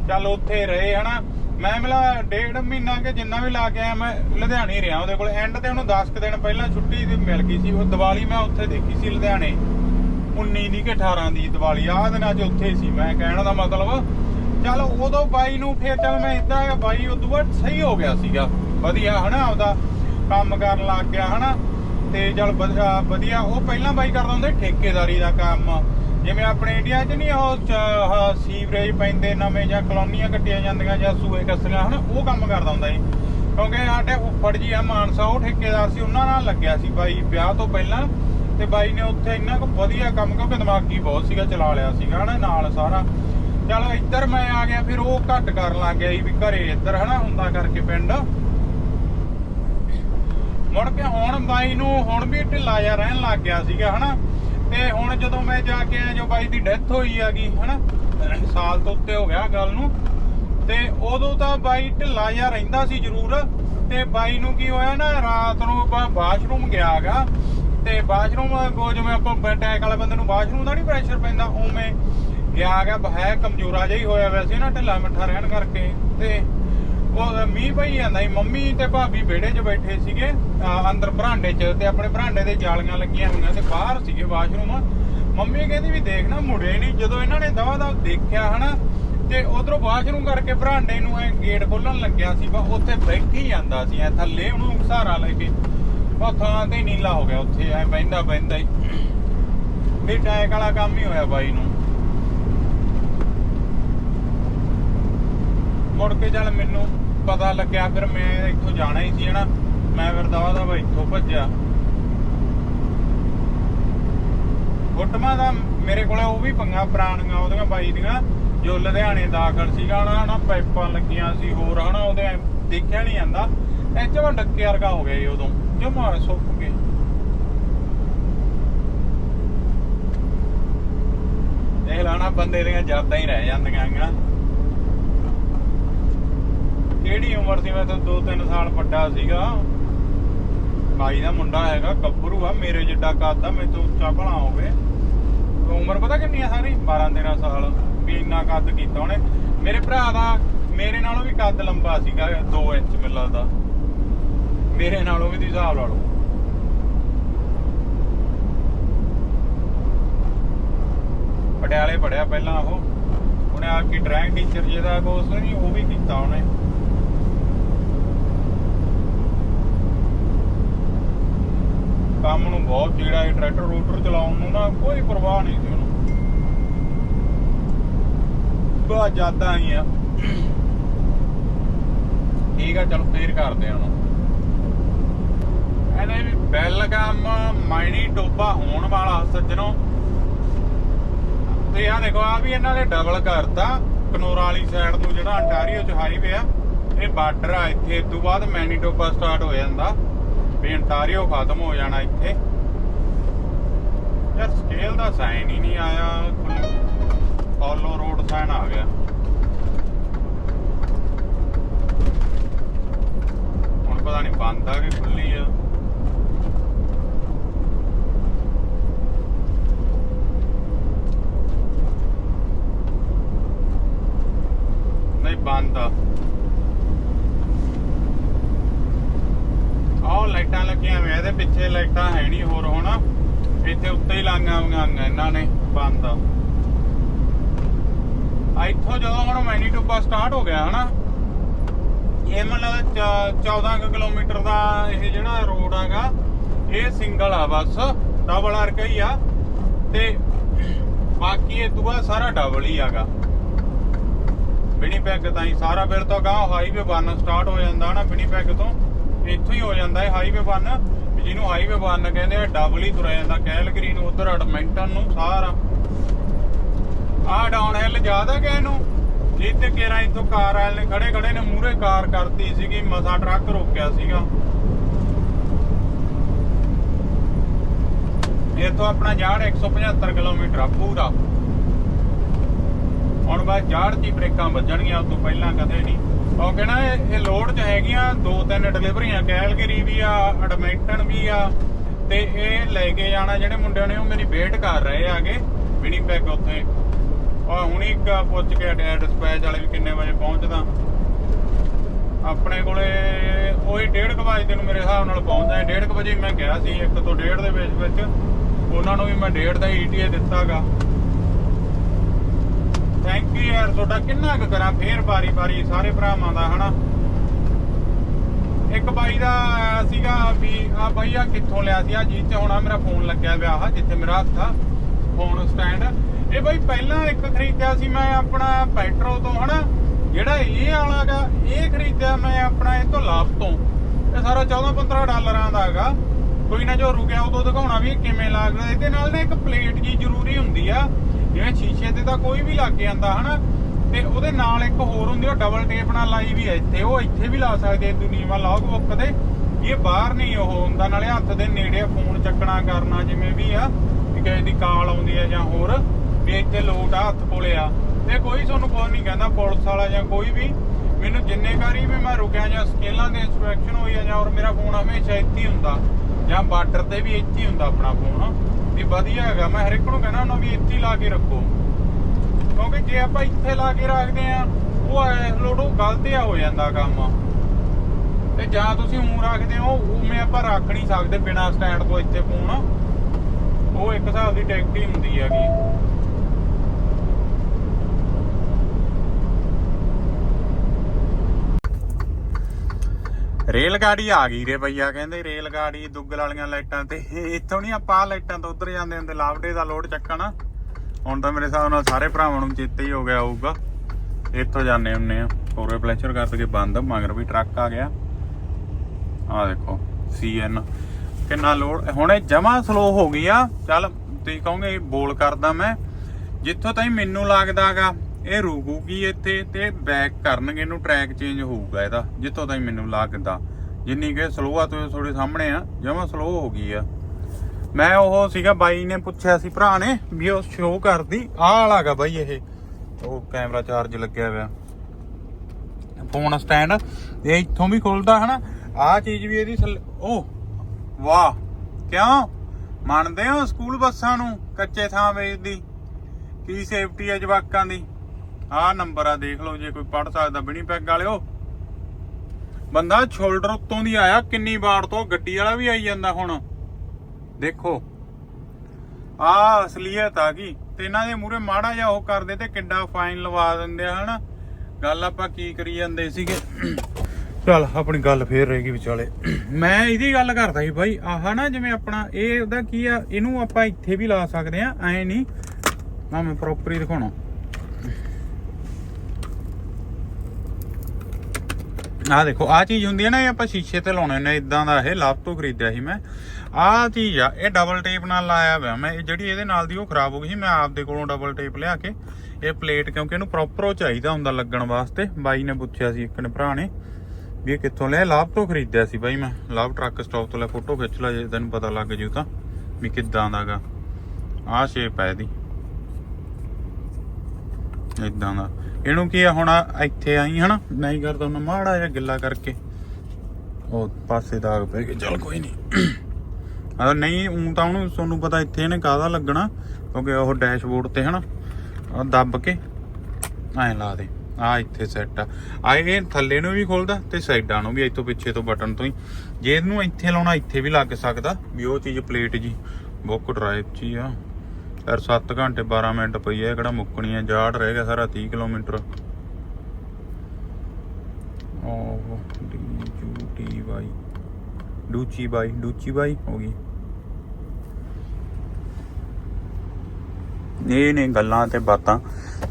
ਚੱਲ ਉੱਥੇ ਰਹੇ, ਹਨਾ। ਮੈਂ ਮਿਲਾ ਡੇਢ ਮਹੀਨਾ ਕੇ ਜਿੰਨਾ ਵੀ ਲਾ ਕੇ ਆਇਆ, ਮੈਂ ਲੁਧਿਆਣੇ ਰਿਹਾ। ਉਹਦੇ ਕੋਲ ਐਂਡ ਤੇ ਉਹਨੂੰ 10 ਦਿਨ ਪਹਿਲਾਂ ਛੁੱਟੀ ਮਿਲ ਗਈ ਸੀ। ਉਹ ਦੀਵਾਲੀ ਮੈਂ ਉੱਥੇ ਦੇਖੀ ਸੀ ਲੁਧਿਆਣੇ। 19 ਦੀ ਕਿ 18 ਦੀ ਦੀਵਾਲੀ, ਆਹ ਦਿਨਾਂ 'ਚ ਉੱਥੇ ਸੀ। ਮੈਂ ਕਹਿਣ ਦਾ ਮਤਲਬ, ਚੱਲ ਉਦੋਂ ਬਾਈ ਨੂੰ ਫੇਰ ਚੱਲ ਮੈਂ ਇਦਾਂ ਆ, ਬਾਈ ਉਦੋਂ ਬਾਅਦ ਸਹੀ ਹੋ ਗਿਆ ਸੀਗਾ। ਵਧੀਆ, ਹਨਾ, ਆਪਦਾ ਕੰਮ ਕਰਨ ਲੱਗ ਗਿਆ, ਹਨਾ। ਤੇ ਚੱਲ ਵਧੀਆ, ਉਹ ਪਹਿਲਾਂ ਬਾਈ ਕਰਦਾ ਹੁੰਦਾ ਠੇਕੇਦਾਰੀ ਦਾ ਕੰਮ। ਜਿਵੇਂ ਆਪਣੇ ਇੰਡੀਆ 'ਚ ਨਹੀਂ ਉਹ ਸੀਵਰੇਜ ਪੈਂਦੇ, ਨਵੇਂ ਜਾਂ ਕਲੋਨੀਆਂ ਕੱਟੀਆਂ ਜਾਂਦੀਆਂ ਜਾਂ ਸੂਏ ਕੱਸੀਆਂ ਹਨਾ, ਉਹ ਕੰਮ ਕਰਦਾ ਹੁੰਦਾ ਸੀ। ਕਿਉਂਕਿ ਸਾਡੇ ਉੱਪਰ ਜੀ ਆ ਮਾਨਸਾ, ਉਹ ਠੇਕੇਦਾਰ ਸੀ, ਉਹਨਾਂ ਨਾਲ ਲੱਗਿਆ ਸੀ ਬਾਈ, ਵਿਆਹ ਤੋਂ ਪਹਿਲਾਂ। ਤੇ ਬਾਈ ਨੇ ਉੱਥੇ ਇੰਨਾ ਕੁ ਵਧੀਆ ਕੰਮ ਕਿਉਂਕਿ ਦਿਮਾਗੀ ਬਹੁਤ ਸੀਗਾ, ਚਲਾ ਲਿਆ ਸੀਗਾ, ਹਨਾ, ਨਾਲ ਸਾਰਾ। ਚਲ ਇੱਧਰ ਮੈਂ ਆ ਗਿਆ, ਫਿਰ ਉਹ ਘੱਟ ਕਰਨ ਲੱਗ ਗਿਆ ਸੀ ਵੀ ਘਰੇ ਇੱਧਰ, ਹਨਾ, ਹੁੰਦਾ ਕਰਕੇ ਪਿੰਡ। ਮੁੜ ਕੇ ਹੁਣ ਬਾਈ ਨੂੰ, ਹੁਣ ਵੀ ਢਿੱਲਾ ਜਿਹਾ ਰਹਿਣ ਲੱਗ ਗਿਆ ਸੀਗਾ, ਹਨਾ। ਤੇ ਹੁਣ ਜਦੋਂ ਮੈਂ ਜਾ ਕੇ ਆਇਆ, ਜੋ ਬਾਈ ਦੀ ਡੈਥ ਹੋਈ ਹੈਗੀ, ਹਨਾ, ਸਾਲ ਤੋਂ ਉੱਤੇ ਹੋ ਗਿਆ ਗੱਲ ਨੂੰ, ਤੇ ਉਦੋਂ ਤਾਂ ਬਾਈ ਢਿੱਲਾ ਜਿਹਾ ਰਹਿੰਦਾ ਸੀ ਜ਼ਰੂਰ। ਤੇ ਬਾਈ ਨੂੰ ਕੀ ਹੋਇਆ ਨਾ, ਰਾਤ ਨੂੰ ਆਪਾਂ ਬਾਥਰੂਮ ਗਿਆਗਾ ਤੇ ਬਾਥਰੂਮ ਜਿਵੇਂ ਆਪਾਂ ਅਟੈਕ ਵਾਲੇ ਬੰਦੇ ਨੂੰ ਬਾਥਰੂਮ ਦਾ ਨਹੀਂ ਪ੍ਰੈਸ਼ਰ ਪੈਂਦਾ, ਉਵੇਂ ਗਿਆ ਗਾ ਹੈ ਕਮਜ਼ੋਰਾ ਜਿਹਾ ਹੀ ਹੋਇਆ ਵੈਸੇ ਨਾ, ਢਿੱਲਾ ਮਿੱਠਾ ਰਹਿਣ ਕਰਕੇ ਤੇ ਉਹ ਮੀਂਹ ਪਈ ਜਾਂਦਾ ਸੀ। ਮੰਮੀ ਤੇ ਭਾਬੀ ਵਿਹੜੇ 'ਚ ਬੈਠੇ ਸੀਗੇ ਅੰਦਰ ਬਰਾਂਡੇ 'ਚ ਤੇ ਆਪਣੇ ਬਰਾਂਡੇ ਦੇ ਜਾਲੀਆਂ ਲੱਗੀਆਂ ਹੋਈਆਂ ਤੇ ਬਾਹਰ ਸੀਗੇ ਵਾਸ਼ਰੂਮ ਮੰਮੀ ਕਹਿੰਦੀ ਵੀ ਦੇਖ ਨਾ, ਮੁੜੇ ਨਹੀਂ ਜਦੋਂ ਇਹਨਾਂ ਨੇ ਦਵਾ ਦਾ ਦੇਖਿਆ ਹਨਾ, ਤੇ ਉਧਰੋਂ ਵਾਸ਼ਰੂਮ ਕਰਕੇ ਬਰਾਂਡੇ ਨੂੰ ਐ ਗੇਟ ਖੋਲਣ ਲੱਗਿਆ ਸੀ, ਬਸ ਉੱਥੇ ਬੈਠੀ ਜਾਂਦਾ ਸੀ ਐ ਥੱਲੇ ਉਹਨੂੰ ਸਹਾਰਾ ਲੈ ਕੇ। ਉਹ ਥਾਂ ਤੇ ਨੀਲਾ ਹੋ ਗਿਆ ਉੱਥੇ, ਐ ਬੈਂਦਾ ਬੈਂਦਾ ਹੀ। ਵੀ ਟੈਕ ਵਾਲਾ ਕੰਮ ਹੀ ਹੋਇਆ ਬਾਈ ਨੂੰ। ਮੁੜ ਕੇ ਚੱਲ ਮੈਨੂੰ ਪਤਾ ਲੱਗਿਆ, ਫਿਰ ਮੈਂ ਇੱਥੋਂ ਜਾਣਾ ਹੀ ਸੀ ਹਨਾ। ਮੈਂ ਫਿਰ ਦਵਾ ਦਾ ਇੱਥੋਂ ਭੱਜਿਆ। ਫੋਟੋਆਂ ਦਾ ਮੇਰੇ ਕੋਲੇ ਉਹ ਵੀ ਪੰਗਾ ਪੁਰਾਣੀਆਂ, ਉਹਦੀਆਂ ਬਾਈ ਦੀਆਂ। ਜੋ ਲੁਧਿਆਣੇ ਦਾਖਲ ਸੀਗਾ ਨਾ, ਹਨਾ, ਪਾਈਪਾਂ ਲੱਗੀਆਂ ਸੀ ਹੋਰ, ਹਨਾ, ਉਹਦੇ ਐਂ ਦੇਖਿਆ ਨਹੀਂ ਜਾਂਦਾ। ਇੱਥੇ ਵਾ ਡੱਕੇ ਵਰਗਾ ਹੋ ਗਿਆ ਜੀ ਉਦੋਂ। ਜਮਾ ਸੁੱਕ ਗਏ ਇਹ ਲਾਣਾ ਬੰਦੇ ਦੀਆਂ ਯਾਦਾਂ ਹੀ ਰਹਿ ਜਾਂਦੀਆਂ ਆਂ ਕਿਹੜੀ ਉਮਰ ਸੀ ਮੈਂ ਤਾਂ 2-3 ਸਾਲ ਵੱਡਾ ਸੀਗਾ ਬਾਈ ਦਾ ਮੁੰਡਾ ਹੈਗਾ ਗੱਭਰੂ ਆ ਮੇਰੇ ਜਿੱਡਾ ਕੱਦ ਆ ਮੇਰੇ ਤੋਂ ਉੱਚਾ ਭਲਾ ਹੋਵੇ ਉਮਰ ਪਤਾ ਕਿੰਨੀ ਆ ਸਾਰੀ 12-13 ਸਾਲ ਵੀ ਇੰਨਾ ਕੱਦ ਕੀਤਾ ਉਹਨੇ ਮੇਰੇ ਭਰਾ ਦਾ ਮੇਰੇ ਨਾਲੋਂ ਵੀ ਕੱਦ ਲੰਬਾ ਸੀਗਾ 2 ਇੰਚ ਮੈਨੂੰ ਲੱਗਦਾ ਮੇਰੇ ਨਾਲੋਂ ਵੀ ਤੁਸੀਂ ਹਿਸਾਬ ਲਾ ਲਓ। ਪਟਿਆਲੇ ਪੜਿਆ ਪਹਿਲਾਂ ਉਹ। ਉਹਨੇ ਆ ਕੇ ਡਰਾਇੰਗ ਟੀਚਰ ਜਿਹਦਾ ਕੋਰਸ ਨਹੀਂ ਉਹ ਵੀ ਕੀਤਾ ਉਹਨੇ। ਕੰਮ ਨੂੰ ਬਹੁਤ ਜਿਹੜਾ ਸੀ ਟਰੈਕਟਰ ਰੂਟਰ ਚਲਾਉਣ ਨੂੰ ਨਾ ਕੋਈ ਪਰਵਾਹ ਨਹੀਂ ਸੀ ਉਹਨੂੰ। ਬਹੁਤ ਜ਼ਿਆਦਾ ਹੀ ਆ। ਠੀਕ ਆ, ਚਲੋ ਫੇਰ ਕਰਦੇ ਆ ਉਹਨੂੰ ਹੁਣ ਚੱਲ ਕੰਮ ਮਾਈਨੀ ਟੋਬਾ ਹੋਣ ਵਾਲਾ ਸੱਜਣੋ। ਤੇ ਆ ਦੇਖੋ ਆ ਵੀ ਇਹਨਾਂ ਨੇ ਡਬਲ ਕਰਤਾ। ਕਨੋਰਾ ਵਾਲੀ ਸਾਈਡ ਤੋਂ ਜਿਹੜਾ ਅੰਟਾਰੀਓ ਚ ਹਾਈਵੇ ਆ, ਇਹ ਬਾਰਡਰ ਆ ਇੱਥੇ। ਇਸ ਤੋਂ ਬਾਅਦ ਮੈਨੀਟੋਬਾ ਸਟਾਰਟ ਹੋ ਜਾਂਦਾ। ਵੀ ਅੰਟਾਰੀਓ ਖਤਮ ਹੋ ਜਾਣਾ ਇੱਥੇ। ਯਾਰ ਸਕੇਲ ਦਾ ਸਾਈਨ ਹੀ ਨਹੀਂ ਆਇਆ। ਫੋਲੋ ਰੋਡ ਸਾਈਨ ਆ ਗਿਆ। ਹੁਣ ਪਤਾ ਨਹੀਂ ਬੰਦ ਆ ਕਿ ਖੁੱਲੀ ਆ ਨਹੀਂ ਬੰਦ ਆ ਆਹ ਲਾਈਟਾਂ ਲੱਗੀਆਂ ਹੋਈਆਂ ਇਹਦੇ ਪਿੱਛੇ ਲਾਈਟਾਂ ਹੈ ਨਹੀਂ ਹੋਰ ਹੁਣ ਇੱਥੇ ਉੱਤੇ ਹੀ ਲਾਈਆਂ ਹੋਈਆਂ ਇਹਨਾਂ ਨੇ ਬੰਦ ਆ ਆ ਇੱਥੋਂ ਜਦੋਂ ਹੁਣ ਮੈਨੀਟੋਬਾ ਸਟਾਰਟ ਹੋ ਗਿਆ, ਹਨਾ? ਇਹ ਮਤਲਬ 14 ਕਿਲੋਮੀਟਰ ਦਾ ਇਹ ਜਿਹੜਾ ਰੋਡ ਹੈਗਾ, ਇਹ ਸਿੰਗਲ ਆ ਬਸ ਡਬਲ ਆਰ ਹੀ ਆ। ਤੇ ਬਾਕੀ ਇਹ ਦੂਆ ਸਾਰਾ ਡਬਲ ਹੀ ਹੈਗਾ। ਵਿਨੀਪੈਗ ਤਾਈਂ ਸਾਰਾ ਫਿਰ ਤੋਂ ਗਾਂ ਹਾਈਵੇ 1 ਸਟਾਰਟ ਹੋ ਜਾਂਦਾ ਨਾ ਵਿਨੀਪੈਗ ਤੋਂ। ਇੱਥੋਂ ਹੀ ਹੋ ਜਾਂਦਾ ਹੈ ਹਾਈਵੇ 1 ਜਿਹਨੂੰ ਹਾਈਵੇ 1 ਕਹਿੰਦੇ ਆ ਡਬਲ ਹੀ ਤੁਰਿਆ ਜਾਂਦਾ ਕੈਲਗਰੀ ਨੂੰ, ਉਧਰ ਐਡਮਿੰਟਨ ਨੂੰ, ਸਾਰਾ। ਆਹ ਡਾਊਨ ਹਿੱਲ ਜ਼ਿਆਦਾ ਗਏ ਨੂੰ ਜਿੱਤੇ ਕੇਰਾ ਇੱਥੋਂ ਕਾਰ ਵਾਲੇ ਨੇ ਖੜੇ ਖੜੇ ਨੇ, ਮੂਹਰੇ ਕਾਰ ਕਰਤੀ ਸੀਗੀ, ਮਸਾ ਟਰੱਕ ਰੋਕਿਆ ਸੀਗਾ। ਇੱਥੋਂ ਆਪਣਾ ਜਾੜ 175 ਕਿਲੋਮੀਟਰ ਆ, ਪੂਰਾ। ਹੁਣ ਬਸ ਜਾੜ ਦੀ ਬ੍ਰੇਕਾਂ ਵੱਜਣਗੀਆਂ ਉਸ ਤੋਂ ਪਹਿਲਾਂ ਕਦੇ ਨਹੀਂ। ਉਹ ਕਹਿੰਦਾ ਇਹ ਇਹ ਲੋਡ 'ਚ ਹੈਗੀਆਂ ਦੋ ਤਿੰਨ ਡਿਲੀਵਰੀਆਂ, ਕੈਲਗਰੀ ਵੀ ਆ, ਐਡਮਿੰਟਨ ਵੀ ਆ, ਤੇ ਇਹ ਲੈ ਕੇ ਜਾਣਾ ਜਿਹੜੇ ਮੁੰਡਿਆਂ ਨੇ, ਉਹ ਮੇਰੀ ਵੇਟ ਕਰ ਰਹੇ ਆਗੇ ਵਿਨੀਪੈਗ ਉੱਥੇ। ਉਹ ਹੁਣੀ ਇੱਕ ਪੁੱਛ ਕੇ ਹਟਿਆ ਡਿਸਪੈਚ ਵਾਲੇ ਵੀ ਕਿੰਨੇ ਵਜੇ ਪਹੁੰਚਦਾ। ਆਪਣੇ ਕੋਲੇ ਉਹੀ 1:30 ਵਜੇ ਨੂੰ ਮੇਰੇ ਹਿਸਾਬ ਨਾਲ ਪਹੁੰਚਦਾ 1:30 ਵਜੇ ਮੈਂ ਗਿਆ ਸੀ 1 ਤੋਂ 1:30 ਦੇ ਵਿੱਚ ਵਿੱਚ। ਉਹਨਾਂ ਨੂੰ ਵੀ ਮੈਂ 1:30 ਦਾ ਈਟੀਏ ਦਿੱਤਾਗਾ। ਥੈਂਕ ਯੂ ਯਾਰ, ਤੁਹਾਡਾ ਕਿੰਨਾ ਕੁ ਕਰਾਂ? ਫੇਰ ਬਾਰੀ ਬਾਰੀ ਸਾਰੇ ਭਰਾਵਾਂ ਦਾ, ਹਨਾ? ਇੱਕ ਬਾਈ ਦਾ ਆਇਆ ਸੀਗਾ ਵੀ ਆ ਬਾਈ ਆ ਕਿੱਥੋਂ ਲਿਆ ਸੀ? ਆ ਜੀ ਤੇ ਹੁਣ ਮੇਰਾ ਫੋਨ ਲੱਗਿਆ ਹੋਇਆ ਆ ਜਿੱਥੇ ਮੇਰਾ ਹੱਥ ਆ। ਫੋਨ ਸਟੈਂਡ ਇਹ ਬਾਈ ਪਹਿਲਾਂ ਇੱਕ ਖਰੀਦਿਆ ਸੀ ਮੈਂ ਆਪਣਾ ਪੈਟਰੋ ਤੋਂ, ਹਨਾ? ਜਿਹੜਾ ਇਹ ਵਾਲਾਗਾ ਇਹ ਖਰੀਦਿਆ ਮੈਂ ਆਪਣਾ ਇਹ ਤੋਂ ਲਾਭ ਤੋਂ। ਇਹ ਸਾਰਾ 14 15 ਡਾਲਰਾਂ ਦਾ ਹੈਗਾ ਕੋਈ ਨਾ ਜੋ ਰੁਕਿਆ ਉਦੋਂ ਦਿਖਾਉਣਾ ਵੀ ਕਿਵੇਂ ਲੱਗਦਾ ਇਹਦੇ ਨਾਲ ਨਾ ਇੱਕ ਪਲੇਟ ਜੀ ਜ਼ਰੂਰੀ ਹੁੰਦੀ ਆ, ਜਿਵੇਂ ਸ਼ੀਸ਼ੇ ਤੇ ਤਾਂ ਕੋਈ ਵੀ ਲੱਗ ਜਾਂਦਾ, ਹਨਾ? ਤੇ ਉਹਦੇ ਨਾਲ ਇੱਕ ਹੋਰ ਹੁੰਦੀ ਉਹ ਡਬਲ ਟੇਪ ਨਾਲ ਲਾਈ ਵੀ ਹੈ ਇੱਥੇ। ਉਹ ਇੱਥੇ ਵੀ ਲਾ ਸਕਦੇ ਦੁਨੀਆ ਲੌਗ ਬੁੱਕ ਤੇ। ਇਹ ਬਾਹਰ ਨਹੀਂ ਉਹ ਹੁੰਦਾ, ਨਾਲੇ ਹੱਥ ਦੇ ਨੇੜੇ ਫੋਨ ਚੱਕਣਾ, ਕਰਨਾ ਜਿਵੇਂ ਵੀ ਆ। ਕਿਸੇ ਦੀ ਕਾਲ ਆਉਂਦੀ ਆ ਜਾਂ ਹੋਰ, ਵੀ ਇੱਥੇ ਲੋਟ ਆ, ਹੱਥ ਕੋਲੇ ਆ। ਤੇ ਕੋਈ ਤੁਹਾਨੂੰ ਕੋਈ ਨਹੀਂ ਕਹਿੰਦਾ, ਪੁਲਿਸ ਵਾਲਾ ਜਾਂ ਕੋਈ ਵੀ। ਮੈਨੂੰ ਜਿੰਨੇ ਵਾਰੀ ਵੀ ਮੈਂ ਰੁਕਿਆ ਜਾਂ ਸਕੇਲਾਂ ਦੇ ਇੰਸਪੈਕਸ਼ਨ ਹੋਈ ਆ ਜਾਂ ਔਰ ਮੇਰਾ ਫੋਨ ਹਮੇਸ਼ਾ ਇੱਥੇ ਹੀ ਹੁੰਦਾ। ਜਾਂ ਬਾਰਡਰ ਤੇ ਵੀ ਇੱਥੇ ਹੀ ਹੁੰਦਾ ਆਪਣਾ ਫੋਨ ਵੀ ਵਧੀਆ ਹੈਗਾ, ਮੈਂ ਹਰ ਇੱਕ ਨੂੰ ਕਹਿੰਦਾ ਉਹਨਾਂ ਵੀ ਇੱਥੇ ਲਾ ਕੇ ਰੱਖੋ। ਕਿਉਂਕਿ ਜੇ ਆਪਾਂ ਇੱਥੇ ਲਾ ਕੇ ਰੱਖਦੇ ਆ, ਉਹ ਲੋਡੋ ਗਲਤ ਆ ਹੋ ਜਾਂਦਾ ਕੰਮ। ਤੇ ਜਾਂ ਤੁਸੀਂ ਉਂ ਰੱਖਦੇ ਹੋ, ਉਵੇਂ ਆਪਾਂ ਰੱਖ ਨਹੀਂ ਸਕਦੇ ਬਿਨਾ ਸਟੈਂਡ ਤੋਂ ਇੱਥੇ ਫੋਨ ਉਹ ਇੱਕ ਹਿਸਾਬ ਦੀ ਟੈਕਟ ਹੀ ਹੁੰਦੀ ਹੈਗੀ। ਰੇਲ ਗਾੜੀ ਆ ਗਈ ਰੇ ਭਈਆ, ਕਹਿੰਦੇ ਰੇਲ ਗਾੜੀ ਦੁੱਗਲ ਵਾਲੀਆਂ ਲਾਈਟਾਂ ਤੇ। ਇੱਥੋਂ ਨਹੀਂ ਆਪਾਂ ਲਾਈਟਾਂ ਤੋਂ ਉਧਰ ਜਾਂਦੇ ਹੁੰਦੇ ਲਾਵਡੇ ਦਾ ਲੋਡ ਚੱਕਣਾ। ਹੁਣ ਤਾਂ ਮੇਰੇ ਹਿਸਾਬ ਨਾਲ ਸਾਰੇ ਭਰਾਵਾਂ ਨੂੰ ਚੇਤੇ ਹੀ ਹੋ ਗਿਆ ਹੋਊਗਾ। ਇੱਥੋਂ ਜਾਂਦੇ ਹੁੰਨੇ ਆ। ਕੋਰੇ ਪਲੇਚਰ ਕਰਕੇ ਬੰਦ, ਮਗਰ ਵੀ ਟਰੱਕ ਆ ਗਿਆ। ਆ ਦੇਖੋ ਸੀਐਨ ਕਿੰਨਾ ਲੋਡ ਹੁਣ ਇਹ ਜਮਾ ਸਲੋ ਹੋ ਗਈ ਆ। ਚੱਲ, ਤੁਸੀਂ ਕਹੋਗੇ ਬੋਲ ਕਰਦਾ ਮੈਂ। ਜਿੱਥੋਂ ਤਾਈਂ ਮੈਨੂੰ ਲੱਗਦਾਗਾ ਇਹ ਰੁਕੂਗੀ ਇੱਥੇ ਤੇ ਬੈਕ ਕਰਨਗੇ, ਇਹਨੂੰ ਟਰੈਕ ਚੇਂਜ ਹੋਊਗਾ ਇਹਦਾ, ਜਿੱਥੋਂ ਤਾਈਂ ਮੈਨੂੰ ਲੱਗਦਾ। ਜਿੰਨੀ ਕਿ ਸਲੋ ਆ, ਤੁਸੀਂ ਤੁਹਾਡੇ ਸਾਹਮਣੇ ਆ, ਜਮਾ ਸਲੋ ਹੋ ਗਈ ਆ। ਮੈਂ ਉਹ ਸੀਗਾ, ਬਾਈ ਨੇ ਪੁੱਛਿਆ ਸੀ ਭਰਾ ਨੇ ਵੀ ਉਹ ਸ਼ੋਅ ਕਰਦੀ, ਆਹ ਵਾਲਾਗਾ ਬਾਈ ਇਹ। ਉਹ ਕੈਮਰਾ ਚਾਰਜ ਲੱਗਿਆ ਹੋਇਆ। ਫੋਨ ਸਟੈਂਡ ਇਹ ਇੱਥੋਂ ਵੀ ਖੁੱਲਦਾ ਹਨਾ। ਆਹ ਚੀਜ਼ ਵੀ ਇਹਦੀ ਥੱਲੇ ਵਾਹ, ਕਿਉਂ? ਮੰਨਦੇ ਹੋ ਸਕੂਲ ਬੱਸਾਂ ਨੂੰ ਕੱਚੇ ਥਾਂ ਵੇਚਦੀ? ਕੀ ਸੇਫਟੀ ਹੈ ਜਵਾਕਾਂ ਦੀ? ਆਹ ਨੰਬਰ ਆ, ਦੇਖ ਲਓ, ਜੇ ਕੋਈ ਪੜ ਸਕਦਾ ਬਿਨੀ ਪੈਗ ਵਾਲਿਓ। ਬੰਦਾ ਸ਼ੋਲਡਰ ਉੱਤੋਂ ਦੀ ਆਇਆ, ਕਿੰਨੀ ਵਾਰ ਤੋਂ ਗੱਡੀ ਵਾਲਾ ਵੀ ਆਈ ਜਾਂਦਾ ਹੁਣ। ਦੇਖੋ ਆ ਅਸਲੀਅਤ ਆ ਗਈ। ਤੇ ਇਹਨਾਂ ਦੇ ਮੂਹਰੇ ਮਾੜਾ ਜਿਹਾ ਉਹ ਕਰਦੇ ਤੇ ਕਿੱਡਾ ਫਾਈਨ ਲਵਾ ਦਿੰਦੇ ਆ, ਹਨਾ? ਗੱਲ ਆਪਾਂ ਕੀ ਕਰੀ ਜਾਂਦੇ ਸੀਗੇ? ਚਲ, ਆਪਣੀ ਗੱਲ ਫੇਰ ਰਹੇਗੀ ਵਿਚਾਲੇ। ਮੈਂ ਇਹਦੀ ਗੱਲ ਕਰਦਾ ਸੀ ਬਾਈ, ਆਹ ਨਾ ਜਿਵੇਂ ਆਪਣਾ ਇਹ ਉਹਦਾ ਕੀ ਆ, ਇਹਨੂੰ ਆਪਾਂ ਇੱਥੇ ਵੀ ਲਾ ਸਕਦੇ ਆ, ਐ ਨਹੀਂ ਨਾ ਮੈਂ ਪ੍ਰੋਪਰ ਹੀ ਦਿਖਾਉਣਾ। ਆਹ ਦੇਖੋ, ਆਹ ਚੀਜ਼ ਹੁੰਦੀ ਹੈ ਨਾ, ਇਹ ਆਪਾਂ ਸ਼ੀਸ਼ੇ ਤੇ ਲਾਉਣੇ ਨੇ ਇਦਾਂ ਦਾ ਇਹ ਲਾਭ ਤੋਂ ਖਰੀਦਿਆ ਸੀ ਮੈਂ। ਆਹ ਚੀਜ਼ ਆ, ਇਹ ਡਬਲ ਟੇਪ ਨਾਲ ਲਾਇਆ ਹੋਇਆ ਮੈਂ ਜਿਹੜੀ ਇਹਦੇ ਨਾਲ ਦੀ ਉਹ ਖਰਾਬ ਹੋ ਗਈ ਸੀ, ਮੈਂ ਆਪਦੇ ਕੋਲੋਂ ਡਬਲ ਟੇਪ ਲਿਆ ਕੇ, ਇਹ ਪਲੇਟ ਕਿਉਂਕਿ ਇਹਨੂੰ ਪ੍ਰੋਪਰ ਉਹ ਚਾਹੀਦਾ ਹੁੰਦਾ ਲੱਗਣ ਵਾਸਤੇ। ਬਾਈ ਨੇ ਪੁੱਛਿਆ ਸੀ ਇੱਕ ਨੇ, ਭਰਾ ਨੇ। ਵੀ ਇਹ ਕਿੱਥੋਂ ਲਿਆ? ਲਾਭ ਤੋਂ ਖਰੀਦਿਆ ਸੀ ਬਾਈ ਮੈਂ। ਲਾਭ ਟਰੱਕ ਸਟਾਪ ਤੋਂ ਲੈ ਫੋਟੋ ਖਿੱਚ ਲਾ ਜੇ ਤੈਨੂੰ ਪਤਾ ਲੱਗ ਜੂ ਤਾਂ, ਵੀ ਕਿੱਦਾਂ ਦਾਗਾ ਆਹ ਸ਼ੇਪ ਹੈ ਇਹਦੀ। ਇਦਾਂ ਦਾ। ਇਹਨੂੰ ਕੀ ਆ, ਹੁਣ ਇੱਥੇ ਆਈ ਹਨਾ? ਨਹੀਂ ਕਰਦਾ ਉਹਨਾਂ ਮਾੜਾ ਜਿਹਾ ਗਿੱਲਾ ਕਰਕੇ। ਉਹ ਪਾਸੇ ਦਾਗ ਪੈ ਗਏ ਚਲ ਕੋਈ ਨਹੀਂ ਆ ਨਹੀਂ, ਉਂ ਤਾਂ ਉਹਨੂੰ, ਤੁਹਾਨੂੰ ਪਤਾ ਇੱਥੇ ਇਹਨੇ ਕਾਹਦਾ ਲੱਗਣਾ? ਕਿਉਂਕਿ ਉਹ ਡੈਸ਼ਬੋਰਡ ਤੇ ਹਨਾ ਦੱਬ ਕੇ, ਐਂ ਲਾ ਦੇ। ਆ ਇੱਥੇ ਸੈੱਟ ਆ। ਆ ਇਹ ਥੱਲੇ ਨੂੰ ਵੀ ਖੋਲਦਾ ਤੇ ਸਾਈਡਾਂ ਨੂੰ ਵੀ, ਇੱਥੋਂ ਪਿੱਛੇ ਤੋਂ ਬਟਨ ਤੋਂ ਹੀ। ਜੇ ਇਹਨੂੰ ਇੱਥੇ ਲਾਉਣਾ, ਇੱਥੇ ਵੀ ਲੱਗ ਸਕਦਾ ਵੀ ਉਹ ਚੀਜ਼ ਪਲੇਟ ਜੀ। ਬੁੱਕ ਡਰਾਈਵ ਚ ਹੀ ਆ। ਯਾਰ 7 ਘੰਟੇ 12 ਮਿੰਟ ਪਈ ਹੈ ਕਿਹੜਾ ਮੁੱਕਣੀ ਹੈ ਜਾੜ ਰਹਿ ਗਿਆ ਸਾਰਾ 30 kilometre. O D U T Y. ਡੂਚੀ ਬਾਈ ਡੂਚੀ ਬਾਈ ਹੋ ਗਈ। ਇਹ ਨੇ ਗੱਲਾਂ ਤੇ ਬਾਤਾਂ।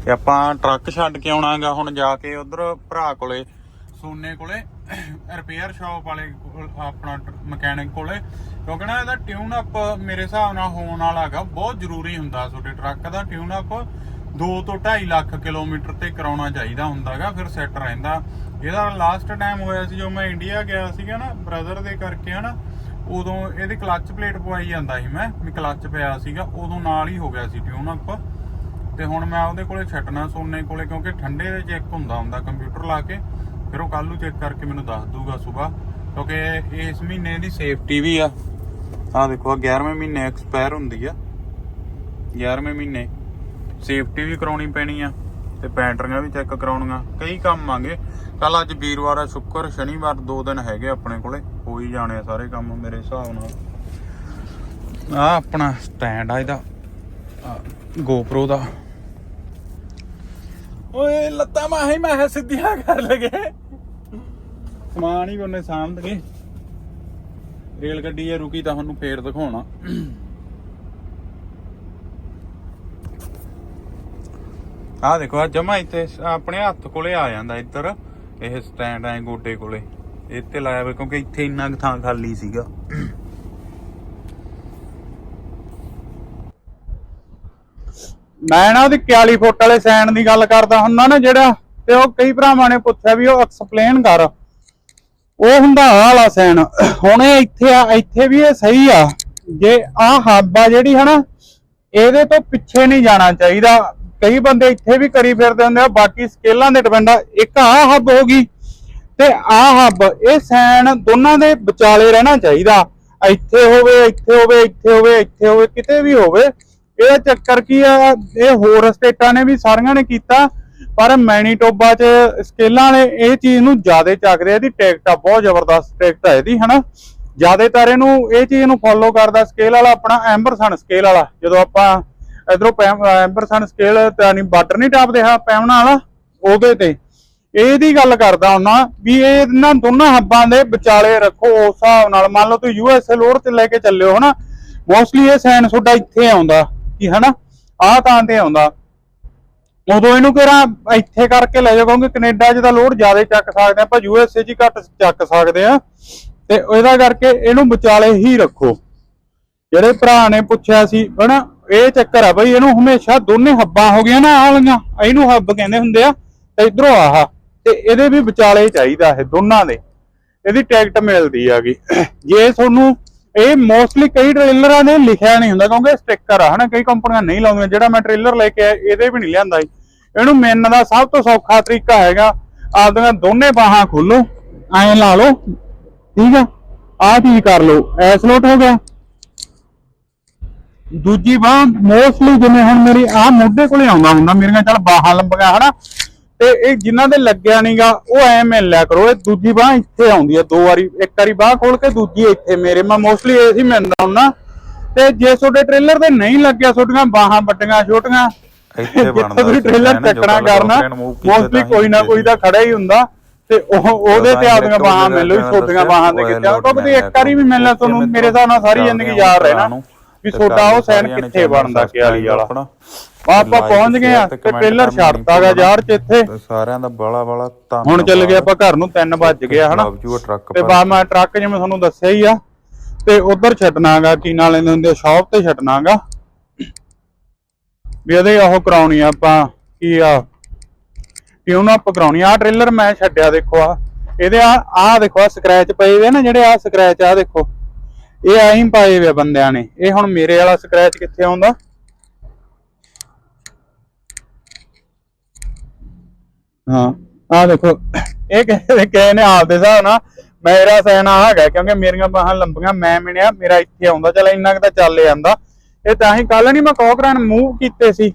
ਤੇ ਆਪਾਂ ਟਰੱਕ ਛੱਡ ਕੇ ਆਉਣਾਗਾ ਹੁਣ ਜਾ ਕੇ ਉਧਰ ਭਰਾ ਕੋਲੇ, ਸੋਨੇ ਕੋਲੇ ਰਿਪੇਅਰ ਸ਼ਾਪ ਵਾਲੇ ਆਪਣਾ ਮਕੈਨਿਕ ਕੋਲੇ। ਕਿਉਂਕਿ ਨਾ ਇਹਦਾ ਟਿਊਨ ਅਪ ਮੇਰੇ ਹਿਸਾਬ ਨਾਲ ਹੋਣ ਵਾਲਾ ਹੈਗਾ ਬਹੁਤ ਜ਼ਰੂਰੀ ਹੁੰਦਾ ਤੁਹਾਡੇ ਟਰੱਕ ਦਾ ਟਿਊਨ ਅਪ 2 ਤੋਂ 2.5 ਲੱਖ ਕਿਲੋਮੀਟਰ ਤੇ ਕਰਾਉਣਾ ਚਾਹੀਦਾ ਹੁੰਦਾਗਾ, ਫਿਰ ਸੈੱਟ ਰਹਿੰਦਾ। ਇਹਦਾ ਲਾਸਟ ਟਾਈਮ ਹੋਇਆ ਸੀ, ਜੋ ਮੈਂ ਇੰਡੀਆ ਗਿਆ ਸੀਗਾ ਨਾ ਬ੍ਰਦਰ ਦੇ ਕਰਕੇ ਹਨਾ। ਉਦੋਂ ਇਹਦੇ ਕਲੱਚ ਪਲੇਟ ਪਵਾਈ ਜਾਂਦਾ ਸੀ ਮੈਂ, ਵੀ ਕਲੱਚ ਪਿਆ ਸੀਗਾ, ਉਦੋਂ ਨਾਲ ਹੀ ਹੋ ਗਿਆ ਸੀ ਟਿਊਨ ਅਪ ਤੇ ਹੁਣ ਮੈਂ ਉਹਦੇ ਕੋਲੇ ਛੱਡਣਾ ਸੋਨੇ ਕੋਲੇ, ਕਿਉਂਕਿ ਠੰਡੇ ਦੇ ਚੈੱਕ ਹੁੰਦਾ ਹੁੰਦਾ ਕੰਪਿਊਟਰ ਲਾ ਕੇ, ਫਿਰ ਉਹ ਕੱਲ ਨੂੰ ਚੈੱਕ ਕਰਕੇ ਮੈਨੂੰ ਦੱਸ ਦੂਗਾ ਸਵੇਰ। ਕਿਉਂਕਿ ਇਸ ਮਹੀਨੇ ਦੀ ਸੇਫਟੀ ਵੀ ਆ। ਆਹ ਦੇਖੋ, ਆਹ 11ਵੇਂ ਮਹੀਨੇ ਐਕਸਪਾਇਰ ਹੁੰਦੀ ਆ। 11ਵੇਂ ਮਹੀਨੇ ਸੇਫਟੀ ਵੀ ਕਰਾਉਣੀ ਪੈਣੀ ਆ, ਤੇ ਬੈਟਰੀਆਂ ਵੀ ਚੈੱਕ ਕਰਾਉਣੀਆਂ। ਕਈ ਕੰਮ ਆਂਗੇ ਕੱਲ ਅੱਜ ਵੀਰਵਾਰ ਆ ਸ਼ੁੱਕਰ, ਸ਼ਨੀਵਾਰ ਦੋ ਦਿਨ ਹੈਗੇ ਆਪਣੇ ਕੋਲੇ। ਹੋ ਹੀ ਜਾਣੇ ਆ ਸਾਰੇ ਕੰਮ ਮੇਰੇ ਹਿਸਾਬ ਨਾਲ। ਆ ਆਪਣਾ ਸਟੈਂਡ ਆ ਇਹਦਾ। ਗੋਪਰੋ ਦਾ। ਓਏ, ਲੱਤਾਂ ਮਾਹੀ ਮਾਹ ਸਿੱਧੀਆਂ ਕਰ ਲਗੇ ਸਮਾਨ ਹੀ ਉਹਨੇ ਸਾਂਭ ਦਗੇ ਰੇਲ ਗੱਡੀ ਇਹ ਰੁਕੀ ਤਾਂ ਤੁਹਾਨੂੰ ਫੇਰ ਦਿਖਾਉਣਾ। ਆਹ ਦੇਖੋ ਆ ਜਮਾ ਇੱਥੇ ਆਪਣੇ ਹੱਥ ਕੋਲੇ ਆ ਜਾਂਦਾ ਇੱਧਰ। ਇਹ ਸਟੈਂਡ ਐ ਗੋਡੇ ਕੋਲੇ। ਇੱਥੇ ਲਾਇਆ ਵੇ ਕਿਉਂਕਿ ਇੱਥੇ ਇੰਨਾ ਥਾਂ ਖਾਲੀ ਸੀਗਾ। ਮੈਂ ਨਾ ਉਹਦੀ 41 ਫੁੱਟ ਵਾਲੇ ਸੈਨ ਦੀ ਗੱਲ ਕਰਦਾ ਹੁੰਦਾ ਨਾ ਜਿਹੜਾ, ਤੇ ਉਹ ਕਈ ਭਰਾਵਾਂ ਨੇ ਪੁੱਛਿਆ ਵੀ ਉਹ ਐਕਸਪਲੇਨ ਕਰ। ਉਹ ਹੁੰਦਾ ਆਹ ਵਾਲਾ ਸੈਨ ਹੁਣ ਇਹ ਇੱਥੇ ਆ, ਇੱਥੇ ਵੀ ਇਹ ਸਹੀ ਆ। ਜੇ ਆਹ ਹੱਬ ਆ ਜਿਹੜੀ ਹਨਾ, ਇਹਦੇ ਤੋਂ ਪਿੱਛੇ ਨਹੀਂ ਜਾਣਾ ਚਾਹੀਦਾ। ਕਈ ਬੰਦੇ ਇੱਥੇ ਵੀ ਕਰੀ ਫਿਰਦੇ ਹੁੰਦੇ ਆ, ਬਾਕੀ ਸਕੇਲਾਂ ਦੇ ਡਿਪੈਂਡ ਆ। ਇੱਕ ਆਹ ਹੱਬ ਹੋ ਗਈ ਤੇ ਆਹ ਹੱਬ, ਇਹ ਸੈਨ ਦੋਨਾਂ ਦੇ ਵਿਚਾਲੇ ਰਹਿਣਾ ਚਾਹੀਦਾ। ਇੱਥੇ ਹੋਵੇ ਇੱਥੇ ਹੋਵੇ ਇੱਥੇ ਹੋਵੇ ਇੱਥੇ ਹੋਵੇ, ਕਿਤੇ ਵੀ ਹੋਵੇ। ਇਹ ਚੱਕਰ ਕੀ ਆ, ਇਹ ਹੋਰ ਸਟੇਟਾਂ ਨੇ ਵੀ ਸਾਰੀਆਂ ਨੇ ਕੀਤਾ, ਪਰ ਮੈਨੀਟੋਬਾ 'ਚ ਸਕੇਲਾਂ ਨੇ ਇਹ ਚੀਜ਼ ਨੂੰ ਜ਼ਿਆਦਾ ਚੱਕਦੇ ਇਹਦੀ ਟਿਕਟ ਆ, ਬਹੁਤ ਜ਼ਬਰਦਸਤ ਟਿਕਟ ਆ ਇਹਦੀ, ਹਨਾ? ਜ਼ਿਆਦਾਤਰ ਇਹਨੂੰ, ਇਹ ਚੀਜ਼ ਨੂੰ ਫੋਲੋ ਕਰਦਾ ਸਕੇਲ ਵਾਲਾ, ਆਪਣਾ ਐਂਬਰਸਨ ਸਕੇਲ ਵਾਲਾ, ਜਦੋਂ ਆਪਾਂ ਇਧਰੋਂ ਐਂਬਰਸਨ ਸਕੇਲ ਨਹੀਂ ਬਾਰਡਰ ਨਹੀਂ ਟਾਪਦੇ ਹਾਂ ਪੈਵਣਾ ਵਾਲਾ ਉਹਦੇ ਤੇ। ਇਹਦੀ ਗੱਲ ਕਰਦਾ ਹੁੰਨਾ ਵੀ ਇਹ ਇਹਨਾਂ ਦੋਨਾਂ ਹੱਬਾਂ ਦੇ ਵਿਚਾਲੇ ਰੱਖੋ, ਉਸ ਹਿਸਾਬ ਨਾਲ। ਮੰਨ ਲਓ ਤੁਸੀਂ ਯੂਐਸਏ ਲੋਡ ਤੇ ਲੈ ਕੇ ਚੱਲਿਓ ਹਨਾ ਮੋਸਟਲੀ ਇਹ ਸਾਈਨ ਤੁਹਾਡਾ ਇੱਥੇ ਆਉਂਦਾ, ਕੀ ਹਨਾ, ਆਹ ਤਾਂ ਤੇ ਆਉਂਦਾ। ਉਦੋਂ ਇਹਨੂੰ ਕਿਹੜਾ ਇੱਥੇ ਕਰਕੇ ਲੈ ਜਾਓ, ਕਿਉਂਕਿ ਕੈਨੇਡਾ 'ਚ ਤਾਂ ਲੋਡ ਜ਼ਿਆਦਾ ਚੱਕ ਸਕਦੇ ਆ, ਆਪਾਂ ਯੂਐਸਏ 'ਚ ਹੀ ਘੱਟ ਚੱਕ ਸਕਦੇ ਆ। ਤੇ ਇਹਦਾ ਕਰਕੇ ਇਹਨੂੰ ਵਿਚਾਲੇ ਹੀ ਰੱਖੋ। ਜਿਹੜੇ ਭਰਾ ਨੇ ਪੁੱਛਿਆ ਸੀ, ਹਨਾ ਇਹ ਚੱਕਰ ਆ ਬਈ, ਇਹਨੂੰ ਹਮੇਸ਼ਾ ਦੋਨੇ ਹੱਬਾਂ ਹੋ ਗਈਆਂ ਨਾ, ਆਹ ਇਹਨੂੰ ਹੱਬ ਕਹਿੰਦੇ ਹੁੰਦੇ ਆ, ਤੇ ਇਧਰੋਂ ਆਹ। ਤੇ ਇਹਦੇ ਵੀ ਵਿਚਾਲੇ ਚਾਹੀਦਾ ਇਹ ਦੋਨਾਂ ਦੇ। ਇਹਦੀ ਟਿਕਟ ਮਿਲਦੀ ਹੈਗੀ। ਜੇ ਤੁਹਾਨੂੰ ਇਹ ਮੋਸਟਲੀ ਕਈ ਟ੍ਰੇਲਰਾਂ ਨੇ, ਲਿਖਿਆ ਨਹੀਂ ਹੁੰਦਾ, ਕਿਉਂਕਿ ਸਟicker ਆ, ਹਨਾ, ਕਈ ਕੰਪਨੀਆਂ ਨਹੀਂ ਲਾਉਂਦੀਆਂ। ਜਿਹੜਾ ਮੈਂ ਟ੍ਰੇਲਰ ਲੈ ਕੇ ਆਇਆ, ਇਹਦੇ ਵੀ ਨਹੀਂ ਲਿਆਂਦਾ ਸੀ ਇਹਨੂੰ ਮਿਲਣ ਦਾ ਸਭ ਤੋਂ ਸੌਖਾ ਤਰੀਕਾ ਹੈਗਾ, ਆਪਦੀਆਂ ਦੋਨੇ ਬਾਹਾਂ ਖੋਲੋ, ਐਂ ਲਾ ਲਓ, ਠੀਕ ਆ? ਆਹ ਚੀਜ਼ ਕਰ ਲਓ, ਐਸ ਲੋਟ ਹੋ ਗਿਆ। ਦੂਜੀ ਬਾਹ ਮੋਸਟਲੀ ਜਿਵੇਂ ਹੁਣ ਮੇਰੀ ਆਹ ਮੋਢੇ ਕੋਲੇ ਆਉਂਦਾ ਹੁੰਦਾ ਮੇਰੀਆਂ ਚੱਲ ਬਾਹਾਂ ਲੰਬੀਆਂ ਹਨਾ? ਤੇ ਇਹ ਜਿਨ੍ਹਾਂ ਦੇ ਲੱਗਿਆ ਨਹੀਂਗਾ ਉਹ ਐ ਮਿਲ ਲਿਆ ਕਰੋ ਇਹ ਦੂਜੀ ਬਾਹ ਇੱਥੇ ਆਉਂਦੀ ਆ ਦੋ ਵਾਰੀ ਇੱਕ ਵਾਰੀ ਬਾਹ ਖੋਲ ਕੇ ਦੂਜੀ ਇੱਥੇ ਮੇਰੇ ਮੈਂ ਮੋਸਟਲੀ ਇਹ ਹੀ ਮਿਲਦਾ ਹੁੰਦਾ। ਤੇ ਜੇ ਤੁਹਾਡੇ ਟ੍ਰੇਲਰ ਤੇ ਨਹੀਂ ਲੱਗਿਆ ਤੁਹਾਡੀਆਂ ਬਾਹਾਂ ਵੱਡੀਆਂ ਛੋਟੀਆਂ ਇੱਥੇ ਬਣਦਾ ਤੁਸੀਂ ਟ੍ਰੇਲਰ ਚੱਕਣਾ ਕਰਨਾ ਮੋਸਟਲੀ ਤਾਂ ਕੋਈ ਨਾ ਕੋਈ ਤਾਂ ਖੜਾ ਹੀ ਹੁੰਦਾ। ਤੇ ਉਹ ਉਹਦੇ ਤੇ ਆਪਦੀਆਂ ਬਾਹਾਂ ਮਿਲੋ ਛੋਟੀਆਂ ਬਾਹਾਂ ਦੇ ਕਿਤੇ ਕਿਉਂਕਿ ਇੱਕ ਵਾਰੀ ਵੀ ਮਿਲਣਾ ਤੁਹਾਨੂੰ ਮੇਰੇ ਹਿਸਾਬ ਨਾਲ ਸਾਰੀ ਜ਼ਿੰਦਗੀ ਯਾਦ ਰਹਿਣਾ। ਵੀ ਤੁਹਾਡਾ ਉਹ ਸੈਨ ਕਿੱਥੇ ਬਣਦਾ ਕਿਆਲੀ ਵਾਲਾ? ਆਪਾਂ ਪਹੁੰਚ ਗਏ ਆ ਤੇ ਤੇ ਟ੍ਰੇਲਰ ਛੱਡਤਾਗਾ। ਯਾਰ ਚ ਇੱਥੇ। ਤੇ ਸਾਰਿਆਂ ਦਾ ਬੜਾ ਬੜਾ ਧੰਨਵਾਦ। ਹੁਣ ਚੱਲ ਗਏ ਆਪਾਂ ਘਰ ਨੂੰ 3 ਵੱਜ ਗਏ ਹਨਾ? ਤੇ ਬਾ ਮੈਂ ਟਰੱਕ ਜਿਵੇਂ ਤੁਹਾਨੂੰ ਦੱਸਿਆ ਹੀ ਆ ਤੇ ਉਧਰ ਛੱਡਣਾਗਾ ਕੀ ਨਾਲ ਲੈਂਦੇ ਹੁੰਦੇ ਸ਼ਾਪ ਤੇ ਛੱਡਣਾਗਾ ਵੀ ਇਹਦੇ ਉਹ ਕਰਾਉਣੀ ਆਪਾਂ ਕੀ ਆ? ਟਿਊਨ ਅਪ ਕਰਾਉਣੀ ਆ। ਟ੍ਰੇਲਰ ਮੈਂ ਛੱਡਿਆ ਦੇਖੋ ਆ ਇਹਦੇ ਆ ਆ ਦੇਖੋ ਆ ਸਕ੍ਰੈਚ ਪਏ ਵੇ ਨਾ ਜਿਹੜੇ ਆ ਸਕ੍ਰੈਚ ਆ ਦੇਖੋ। ਇਹ ਐਂ ਪਾਏ ਵੇ ਬੰਦਿਆਂ ਨੇ। ਇਹ ਹੁਣ ਮੇਰੇ ਵਾਲਾ ਸਕ੍ਰੈਚ ਕਿੱਥੇ ਆਉਂਦਾ? ਹਾਂ ਆ ਦੇਖੋ। ਇਹ ਕਿਸੇ ਕਹੇ ਨੇ ਆਪਦੇ ਹਿਸਾਬ ਨਾਲ ਮੇਰਾ ਸੈਨ ਆ ਹੈਗਾ, ਕਿਉਂਕਿ ਮੇਰੀਆਂ ਬਾਹਾਂ ਲੰਬੀਆਂ, ਮੈਂ ਮਿਣਿਆ, ਮੇਰਾ ਇੱਥੇ ਆਉਂਦਾ, ਚਲ ਇੰਨਾ ਕੁ ਤਾਂ ਚੱਲ ਜਾਂਦਾ। ਇਹ ਤਾਂ ਹੀ ਕੱਲ ਨਹੀਂ ਮੈਂ ਕੋਕਰਾਂ ਮੂਵ ਕੀਤੇ ਸੀ।